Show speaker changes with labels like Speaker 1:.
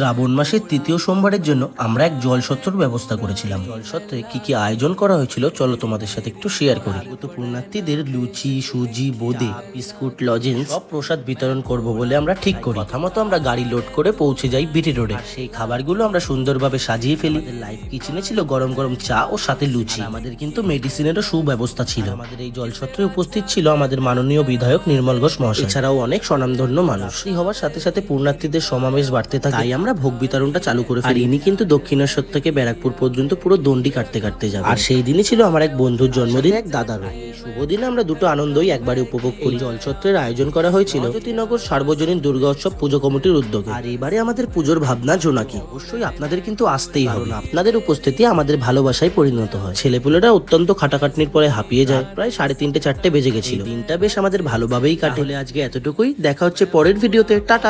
Speaker 1: শ্রাবণ মাসের তৃতীয় সোমবারের জন্য আমরা এক জলসত্রর ব্যবস্থা করেছিলাম। জলসত্রে কি কি আয়োজন করা হয়েছিল চলো তোমাদের সাথে একটু শেয়ার করি। আগত পুণ্যার্থীদের লুচি সুজি বোঁদে বিস্কুট লজেন্স সব প্রসাদ বিতরণ করব বলে আমরা ঠিক করি। কথা মতো আমরা গাড়ি লোড করে পৌঁছে যাই বিটি রোডে সেই খাবারগুলো আমরা সুন্দরভাবে সাজিয়ে ফেলি। লাইভ কিচেনে ছিল গরম গরম চা ও সাথে লুচি। আমাদের কিন্তু মেডিসিনেরও সুব্যবস্থা ছিল। আমাদের এই জলসত্রে উপস্থিত ছিল আমাদের মাননীয় বিধায়ক নির্মল ঘোষ মহাশয়। এছাড়াও অনেক স্বনামধন্য মানুষ। এই হওয়ার সাথে সাথে পূর্ণার্থীদের সমাবেশ বাড়তে থাকে। তাই আমরা ভোগ বিতরণটা চালু করে ফেলি ইনি কিন্তু দক্ষিণেশ্বর থেকে ব্যারাকপুর পর্যন্ত পুরো দণ্ডি কাটতে কাটতে যাবে আর সেই দিনই ছিল আমার এক বন্ধুর জন্মদিন। এক দাদারও শুভ দিনে আমরা দুটো আনন্দই একবারে উপভোগ করি। জলছত্রের আয়োজন করা হয়েছিল জ্যোতিনগর সার্বজনীন দুর্গা উৎসব পুজো কমিটির উদ্যোগে। আর এবারে আমাদের পুজোর ভাবনা জোনাকি অবশ্যই আপনাদের কিন্তু আসতেই হবে। আপনাদের উপস্থিতি আমাদের ভালোবাসায় পরিণত হয়। ছেলেপুলেরা অত্যন্ত খাটাখাটনির পরে হাঁপিয়ে যায়। প্রায় সাড়ে তিনটে চারটে বেজে গেছিল। দিনটা বেশ আমাদের ভালোভাবেই কাটে। আজকে এতটুকুই। দেখা হচ্ছে পরের ভিডিওতে। টাটা।